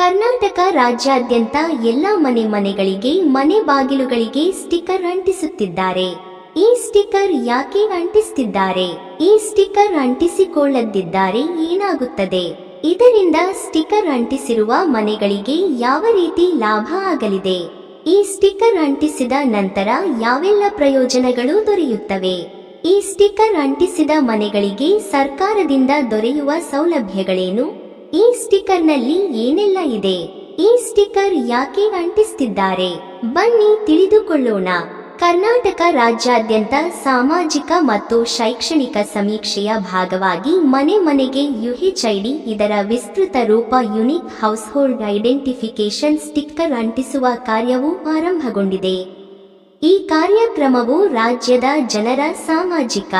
ಕರ್ನಾಟಕ ರಾಜ್ಯಾದ್ಯಂತ ಎಲ್ಲ ಮನೆ ಮನೆಗಳಿಗೆ, ಮನೆ ಬಾಗಿಲುಗಳಿಗೆ ಸ್ಟಿಕ್ಕರ್ ಅಂಟಿಸುತ್ತಿದ್ದಾರೆ. ಈ ಸ್ಟಿಕ್ಕರ್ ಯಾಕೆ ಅಂಟಿಸುತ್ತಿದ್ದಾರೆ ಈ ಸ್ಟಿಕ್ಕರ್ ಅಂಟಿಸಿಕೊಳ್ಳದಿದ್ದಾರೆ ಏನಾಗುತ್ತದೆ? ಇದರಿಂದ ಸ್ಟಿಕ್ಕರ್ ಅಂಟಿಸಿರುವ ಮನೆಗಳಿಗೆ ಯಾವ ರೀತಿ ಲಾಭ ಆಗಲಿದೆ? ಈ ಸ್ಟಿಕ್ಕರ್ ಅಂಟಿಸಿದ ನಂತರ ಯಾವೆಲ್ಲ ಪ್ರಯೋಜನಗಳು ದೊರೆಯುತ್ತವೆ? ಈ ಸ್ಟಿಕ್ಕರ್ ಅಂಟಿಸಿದ ಮನೆಗಳಿಗೆ ಸರ್ಕಾರದಿಂದ ದೊರೆಯುವ ಸೌಲಭ್ಯಗಳೇನು? ಈ ಸ್ಟಿಕ್ಕರ್ನಲ್ಲಿ ಏನೆಲ್ಲ ಇದೆ? ಈ ಸ್ಟಿಕ್ಕರ್ ಯಾಕೆ ಅಂಟಿಸ್ತಿದ್ದಾರೆ? ಬನ್ನಿ ತಿಳಿದುಕೊಳ್ಳೋಣ. ಕರ್ನಾಟಕ ರಾಜ್ಯಾದ್ಯಂತ ಸಾಮಾಜಿಕ ಮತ್ತು ಶೈಕ್ಷಣಿಕ ಸಮೀಕ್ಷೆಯ ಭಾಗವಾಗಿ ಮನೆ ಮನೆಗೆ ಯುಎಚ್ಐಡಿ ಇದರ ವಿಸ್ತೃತ ರೂಪ ಯುನಿಕ್ ಹೌಸ್ಹೋಲ್ಡ್ ಐಡೆಂಟಿಫಿಕೇಶನ್ ಸ್ಟಿಕ್ಕರ್ ಅಂಟಿಸುವ ಕಾರ್ಯವು ಆರಂಭಗೊಂಡಿದೆ. ಈ ಕಾರ್ಯಕ್ರಮವು ರಾಜ್ಯದ ಜನರ ಸಾಮಾಜಿಕ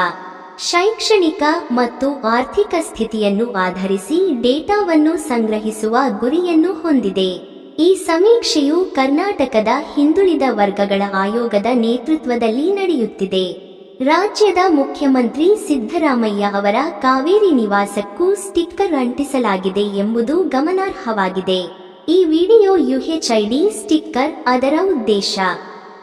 ಶೈಕ್ಷಣಿಕ ಮತ್ತು ಆರ್ಥಿಕ ಸ್ಥಿತಿಯನ್ನು ಆಧರಿಸಿ ಡೇಟಾವನ್ನು ಸಂಗ್ರಹಿಸುವ ಗುರಿಯನ್ನು ಹೊಂದಿದೆ. ಈ ಸಮೀಕ್ಷೆಯು ಕರ್ನಾಟಕದ ಹಿಂದುಳಿದ ವರ್ಗಗಳ ಆಯೋಗದ ನೇತೃತ್ವದಲ್ಲಿ ನಡೆಯುತ್ತಿದೆ. ರಾಜ್ಯದ ಮುಖ್ಯಮಂತ್ರಿ ಸಿದ್ದರಾಮಯ್ಯ ಅವರ ಕಾವೇರಿ ನಿವಾಸಕ್ಕೂ ಸ್ಟಿಕ್ಕರ್ ಅಂಟಿಸಲಾಗಿದೆ ಎಂಬುದು ಗಮನಾರ್ಹವಾಗಿದೆ. ಈ ವಿಡಿಯೋ ಯುಹೆಚ್ಐಡಿ ಸ್ಟಿಕ್ಕರ್ ಅದರ ಉದ್ದೇಶ.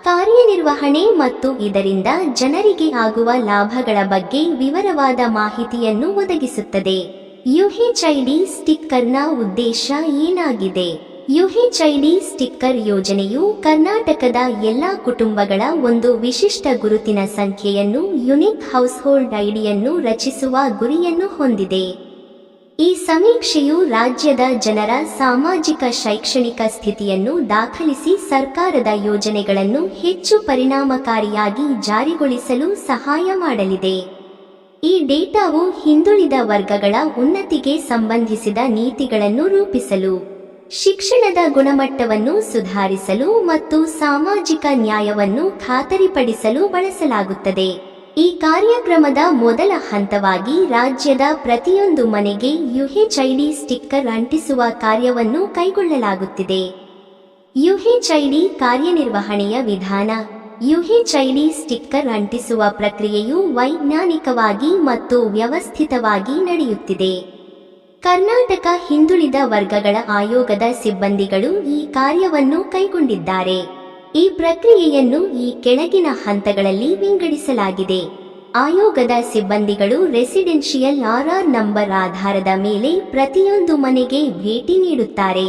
ಕಾರ್ಯನಿರ್ವಹಣೆ ಮತ್ತು ಇದರಿಂದ ಜನರಿಗೆ ಆಗುವ ಲಾಭಗಳ ಬಗ್ಗೆ ವಿವರವಾದ ಮಾಹಿತಿಯನ್ನು ಒದಗಿಸುತ್ತದೆ. ಯುಹೆಚ್ಐಡಿ ಸ್ಟಿಕ್ಕರ್ನ ಉದ್ದೇಶ ಏನಾಗಿದೆ? ಯುಹೆಚ್ಐಡಿ ಸ್ಟಿಕ್ಕರ್ ಯೋಜನೆಯು ಕರ್ನಾಟಕದ ಎಲ್ಲಾ ಕುಟುಂಬಗಳ ಒಂದು ವಿಶಿಷ್ಟ ಗುರುತಿನ ಸಂಖ್ಯೆಯನ್ನು ಯುನಿಕ್ ಹೌಸ್ಹೋಲ್ಡ್ ಐಡಿಯನ್ನು ರಚಿಸುವ ಗುರಿಯನ್ನು ಹೊಂದಿದೆ. ಈ ಸಮೀಕ್ಷೆಯು ರಾಜ್ಯದ ಜನರ ಸಾಮಾಜಿಕ ಶೈಕ್ಷಣಿಕ ಸ್ಥಿತಿಯನ್ನು ದಾಖಲಿಸಿ ಸರ್ಕಾರದ ಯೋಜನೆಗಳನ್ನು ಹೆಚ್ಚು ಪರಿಣಾಮಕಾರಿಯಾಗಿ ಜಾರಿಗೊಳಿಸಲು ಸಹಾಯ ಮಾಡಲಿದೆ. ಈ ಡೇಟಾವು ಹಿಂದುಳಿದ ವರ್ಗಗಳ ಉನ್ನತಿಗೆ ಸಂಬಂಧಿಸಿದ ನೀತಿಗಳನ್ನು ರೂಪಿಸಲು, ಶಿಕ್ಷಣದ ಗುಣಮಟ್ಟವನ್ನು ಸುಧಾರಿಸಲು ಮತ್ತು ಸಾಮಾಜಿಕ ನ್ಯಾಯವನ್ನು ಖಾತರಿಪಡಿಸಲು ಬಳಸಲಾಗುತ್ತದೆ. ಈ ಕಾರ್ಯಕ್ರಮದ ಮೊದಲ ಹಂತವಾಗಿ ರಾಜ್ಯದ ಪ್ರತಿಯೊಂದು ಮನೆಗೆ ಯುಹೆಚ್ಐಡಿ ಸ್ಟಿಕ್ಕರ್ ಅಂಟಿಸುವ ಕಾರ್ಯವನ್ನು ಕೈಗೊಳ್ಳಲಾಗುತ್ತಿದೆ. ಯುಹೆಚ್ಐಡಿ ಕಾರ್ಯನಿರ್ವಹಣೆಯ ವಿಧಾನ ಯುಹೆಚ್ಐಡಿ ಸ್ಟಿಕ್ಕರ್ ಅಂಟಿಸುವ ಪ್ರಕ್ರಿಯೆಯು ವೈಜ್ಞಾನಿಕವಾಗಿ ಮತ್ತು ವ್ಯವಸ್ಥಿತವಾಗಿ ನಡೆಯುತ್ತಿದೆ. ಕರ್ನಾಟಕ ಹಿಂದುಳಿದ ವರ್ಗಗಳ ಆಯೋಗದ ಸಿಬ್ಬಂದಿಗಳು ಈ ಕಾರ್ಯವನ್ನು ಕೈಗೊಂಡಿದ್ದಾರೆ. ಈ ಪ್ರಕ್ರಿಯೆಯನ್ನು ಈ ಕೆಳಗಿನ ಹಂತಗಳಲ್ಲಿ ವಿಂಗಡಿಸಲಾಗಿದೆ. ಆಯೋಗದ ಸಿಬ್ಬಂದಿಗಳು ರೆಸಿಡೆನ್ಷಿಯಲ್ ಆರ್ಆರ್ ನಂಬರ್ ಆಧಾರದ ಮೇಲೆ ಪ್ರತಿಯೊಂದು ಮನೆಗೆ ಭೇಟಿ ನೀಡುತ್ತಾರೆ.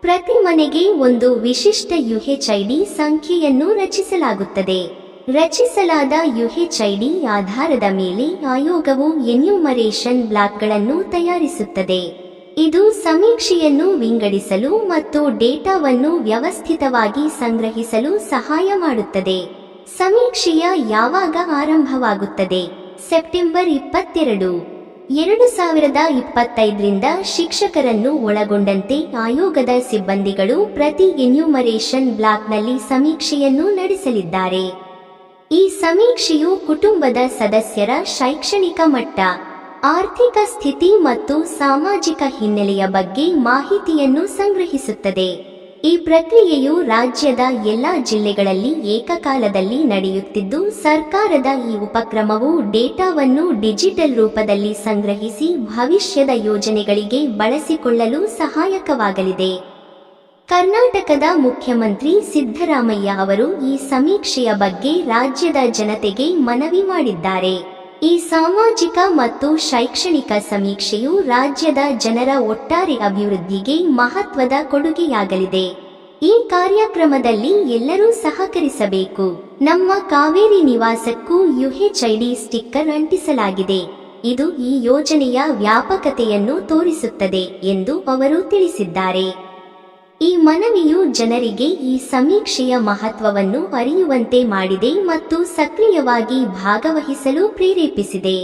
ಪ್ರತಿ ಮನೆಗೆ ಒಂದು ವಿಶಿಷ್ಟ ಯುಹೆಚ್ಐಡಿ ಸಂಖ್ಯೆಯನ್ನು ರಚಿಸಲಾಗುತ್ತದೆ. ರಚಿಸಲಾದ ಯುಹೆಚ್ಐಡಿ ಆಧಾರದ ಮೇಲೆ ಆಯೋಗವು ಎನ್ಯೂಮರೇಷನ್ ಬ್ಲಾಕ್ಗಳನ್ನು ತಯಾರಿಸುತ್ತದೆ. ಇದು ಸಮೀಕ್ಷೆಯನ್ನು ವಿಂಗಡಿಸಲು ಮತ್ತು ಡೇಟಾವನ್ನು ವ್ಯವಸ್ಥಿತವಾಗಿ ಸಂಗ್ರಹಿಸಲು ಸಹಾಯ ಮಾಡುತ್ತದೆ. ಸಮೀಕ್ಷೆಯ ಯಾವಾಗ ಆರಂಭವಾಗುತ್ತದೆ? ಸೆಪ್ಟೆಂಬರ್ ಇಪ್ಪತ್ತೆರಡು. ಎರಡು ಸಾವಿರದ ಇಪ್ಪತ್ತೈದರಿಂದ ಶಿಕ್ಷಕರನ್ನು ಒಳಗೊಂಡಂತೆ ಆಯೋಗದ ಸಿಬ್ಬಂದಿಗಳು ಪ್ರತಿ ಎನ್ಯೂಮರೇಷನ್ ಬ್ಲಾಕ್ನಲ್ಲಿ ಸಮೀಕ್ಷೆಯನ್ನು ನಡೆಸಲಿದ್ದಾರೆ. ಈ ಸಮೀಕ್ಷೆಯು ಕುಟುಂಬದ ಸದಸ್ಯರ ಶೈಕ್ಷಣಿಕ ಮಟ್ಟ ಆರ್ಥಿಕ ಸ್ಥಿತಿ ಮತ್ತು ಸಾಮಾಜಿಕ ಹಿನ್ನೆಲೆಯ ಬಗ್ಗೆ ಮಾಹಿತಿಯನ್ನು ಸಂಗ್ರಹಿಸುತ್ತದೆ. ಈ ಪ್ರಕ್ರಿಯೆಯು ರಾಜ್ಯದ ಎಲ್ಲಾ ಜಿಲ್ಲೆಗಳಲ್ಲಿ ಏಕಕಾಲದಲ್ಲಿ ನಡೆಯುತ್ತಿದ್ದು, ಸರ್ಕಾರದ ಈ ಉಪಕ್ರಮವು ಡೇಟಾವನ್ನು ಡಿಜಿಟಲ್ ರೂಪದಲ್ಲಿ ಸಂಗ್ರಹಿಸಿ ಭವಿಷ್ಯದ ಯೋಜನೆಗಳಿಗೆ ಬಳಸಿಕೊಳ್ಳಲು ಸಹಾಯಕವಾಗಲಿದೆ. ಕರ್ನಾಟಕದ ಮುಖ್ಯಮಂತ್ರಿ ಸಿದ್ದರಾಮಯ್ಯ ಅವರು ಈ ಸಮೀಕ್ಷೆಯ ಬಗ್ಗೆ ರಾಜ್ಯದ ಜನತೆಗೆ ಮನವಿ ಮಾಡಿದ್ದಾರೆ. ಈ ಸಾಮಾಜಿಕ ಮತ್ತು ಶೈಕ್ಷಣಿಕ ಸಮೀಕ್ಷೆಯು ರಾಜ್ಯದ ಜನರ ಒಟ್ಟಾರೆ ಅಭಿವೃದ್ಧಿಗೆ ಮಹತ್ವದ ಕೊಡುಗೆಯಾಗಲಿದೆ. ಈ ಕಾರ್ಯಕ್ರಮದಲ್ಲಿ ಎಲ್ಲರೂ ಸಹಕರಿಸಬೇಕು. ನಮ್ಮ ಕಾವೇರಿ ನಿವಾಸಕ್ಕೂ ಯುಹೆಚ್ಐಡಿ ಸ್ಟಿಕ್ಕರ್ ಅಂಟಿಸಲಾಗಿದೆ. ಇದು ಈ ಯೋಜನೆಯ ವ್ಯಾಪಕತೆಯನ್ನು ತೋರಿಸುತ್ತದೆ ಎಂದು ಅವರು ತಿಳಿಸಿದ್ದಾರೆ. ಈ ಮನವಿಯು ಜನರಿಗೆ ಈ ಸಮೀಕ್ಷೆಯ ಮಹತ್ವವನ್ನು ಅರಿಯುವಂತೆ ಮಾಡಿದೆ ಮತ್ತು ಸಕ್ರಿಯವಾಗಿ ಭಾಗವಹಿಸಲು ಪ್ರೇರೇಪಿಸಿದೆ.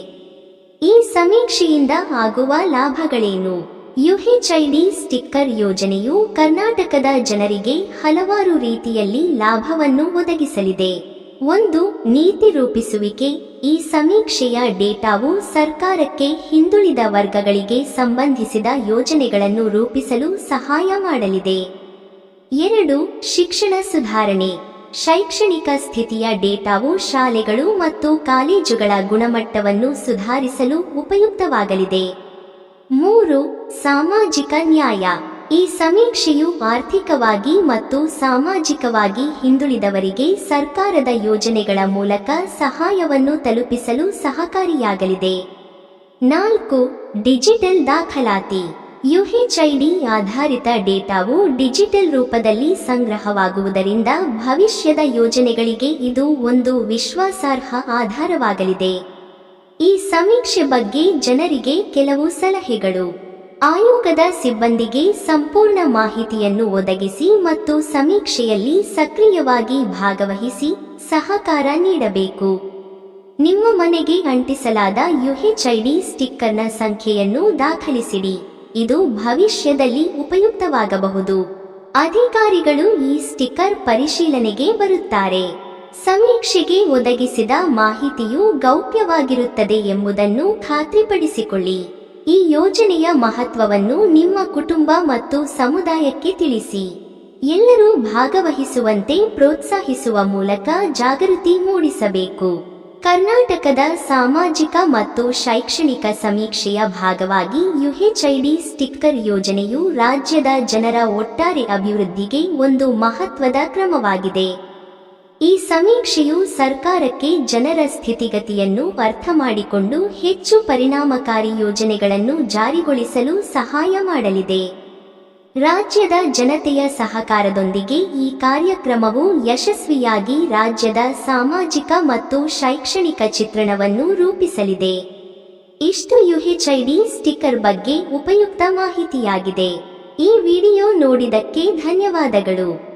ಈ ಸಮೀಕ್ಷೆಯಿಂದ ಆಗುವ ಲಾಭಗಳೇನು? ಯುಹೆಚ್ಐಡಿ ಸ್ಟಿಕ್ಕರ್ ಯೋಜನೆಯು ಕರ್ನಾಟಕದ ಜನರಿಗೆ ಹಲವಾರು ರೀತಿಯಲ್ಲಿ ಲಾಭವನ್ನು ಒದಗಿಸಲಿದೆ. ಒಂದು ನೀತಿ ರೂಪಿಸುವಿಕೆ, ಈ ಸಮೀಕ್ಷೆಯ ಡೇಟಾವು ಸರ್ಕಾರಕ್ಕೆ ಹಿಂದುಳಿದ ವರ್ಗಗಳಿಗೆ ಸಂಬಂಧಿಸಿದ ಯೋಜನೆಗಳನ್ನು ರೂಪಿಸಲು ಸಹಾಯ ಮಾಡಲಿದೆ. ಎರಡು, ಶಿಕ್ಷಣ ಸುಧಾರಣೆ. ಶೈಕ್ಷಣಿಕ ಸ್ಥಿತಿಯ ಡೇಟಾವು ಶಾಲೆಗಳು ಮತ್ತು ಕಾಲೇಜುಗಳ ಗುಣಮಟ್ಟವನ್ನು ಸುಧಾರಿಸಲು ಉಪಯುಕ್ತವಾಗಲಿದೆ. ಮೂರು, ಸಾಮಾಜಿಕ ನ್ಯಾಯ. ಈ ಸಮೀಕ್ಷೆಯು ಆರ್ಥಿಕವಾಗಿ ಮತ್ತು ಸಾಮಾಜಿಕವಾಗಿ ಹಿಂದುಳಿದವರಿಗೆ ಸರ್ಕಾರದ ಯೋಜನೆಗಳ ಮೂಲಕ ಸಹಾಯವನ್ನು ತಲುಪಿಸಲು ಸಹಕಾರಿಯಾಗಲಿದೆ. ನಾಲ್ಕು, ಡಿಜಿಟಲ್ ದಾಖಲಾತಿ. ಯುಹೆಚ್ಐಡಿ ಆಧಾರಿತ ಡೇಟಾವು ಡಿಜಿಟಲ್ ರೂಪದಲ್ಲಿ ಸಂಗ್ರಹವಾಗುವುದರಿಂದ ಭವಿಷ್ಯದ ಯೋಜನೆಗಳಿಗೆ ಇದು ಒಂದು ವಿಶ್ವಾಸಾರ್ಹ ಆಧಾರವಾಗಲಿದೆ. ಈ ಸಮೀಕ್ಷೆ ಬಗ್ಗೆ ಜನರಿಗೆ ಕೆಲವು ಸಲಹೆಗಳು. ಆಯೋಗದ ಸಿಬ್ಬಂದಿಗೆ ಸಂಪೂರ್ಣ ಮಾಹಿತಿಯನ್ನು ಒದಗಿಸಿ ಮತ್ತು ಸಮೀಕ್ಷೆಯಲ್ಲಿ ಸಕ್ರಿಯವಾಗಿ ಭಾಗವಹಿಸಿ ಸಹಕಾರ ನೀಡಬೇಕು. ನಿಮ್ಮ ಮನೆಗೆ ಅಂಟಿಸಲಾದ ಯುಹೆಚ್ಐಡಿ ಸ್ಟಿಕ್ಕರ್ನ ಸಂಖ್ಯೆಯನ್ನು ದಾಖಲಿಸಿಡಿ. ಇದು ಭವಿಷ್ಯದಲ್ಲಿ ಉಪಯುಕ್ತವಾಗಬಹುದು. ಅಧಿಕಾರಿಗಳು ಈ ಸ್ಟಿಕ್ಕರ್ ಪರಿಶೀಲನೆಗೆ ಬರುತ್ತಾರೆ. ಸಮೀಕ್ಷೆಗೆ ಒದಗಿಸಿದ ಮಾಹಿತಿಯು ಗೌಪ್ಯವಾಗಿರುತ್ತದೆ ಎಂಬುದನ್ನು ಖಾತ್ರಿಪಡಿಸಿಕೊಳ್ಳಿ. ಈ ಯೋಜನೆಯ ಮಹತ್ವವನ್ನು ನಿಮ್ಮ ಕುಟುಂಬ ಮತ್ತು ಸಮುದಾಯಕ್ಕೆ ತಿಳಿಸಿ. ಎಲ್ಲರೂ ಭಾಗವಹಿಸುವಂತೆ ಪ್ರೋತ್ಸಾಹಿಸುವ ಮೂಲಕ ಜಾಗೃತಿ ಮೂಡಿಸಬೇಕು. ಕರ್ನಾಟಕದ ಸಾಮಾಜಿಕ ಮತ್ತು ಶೈಕ್ಷಣಿಕ ಸಮೀಕ್ಷೆಯ ಭಾಗವಾಗಿ ಯುಹೆಚ್ಐಡಿ ಸ್ಟಿಕ್ಕರ್ ಯೋಜನೆಯು ರಾಜ್ಯದ ಜನರ ಒಟ್ಟಾರೆ ಅಭಿವೃದ್ಧಿಗೆ ಒಂದು ಮಹತ್ವದ ಕ್ರಮವಾಗಿದೆ. ಈ ಸಮೀಕ್ಷೆಯು ಸರ್ಕಾರಕ್ಕೆ ಜನರ ಸ್ಥಿತಿಗತಿಯನ್ನು ಅರ್ಥ ಮಾಡಿಕೊಂಡು ಹೆಚ್ಚು ಪರಿಣಾಮಕಾರಿ ಯೋಜನೆಗಳನ್ನು ಜಾರಿಗೊಳಿಸಲು ಸಹಾಯ ಮಾಡಲಿದೆ. ರಾಜ್ಯದ ಜನತೆಯ ಸಹಕಾರದೊಂದಿಗೆ ಈ ಕಾರ್ಯಕ್ರಮವು ಯಶಸ್ವಿಯಾಗಿ ರಾಜ್ಯದ ಸಾಮಾಜಿಕ ಮತ್ತು ಶೈಕ್ಷಣಿಕ ಚಿತ್ರಣವನ್ನು ರೂಪಿಸಲಿದೆ. ಇಷ್ಟು ಯುಹೆಚ್ಐಡಿ ಸ್ಟಿಕ್ಕರ್ ಬಗ್ಗೆ ಉಪಯುಕ್ತ ಮಾಹಿತಿಯಾಗಿದೆ. ಈ ವಿಡಿಯೋ ನೋಡಿದಕ್ಕೆ ಧನ್ಯವಾದಗಳು.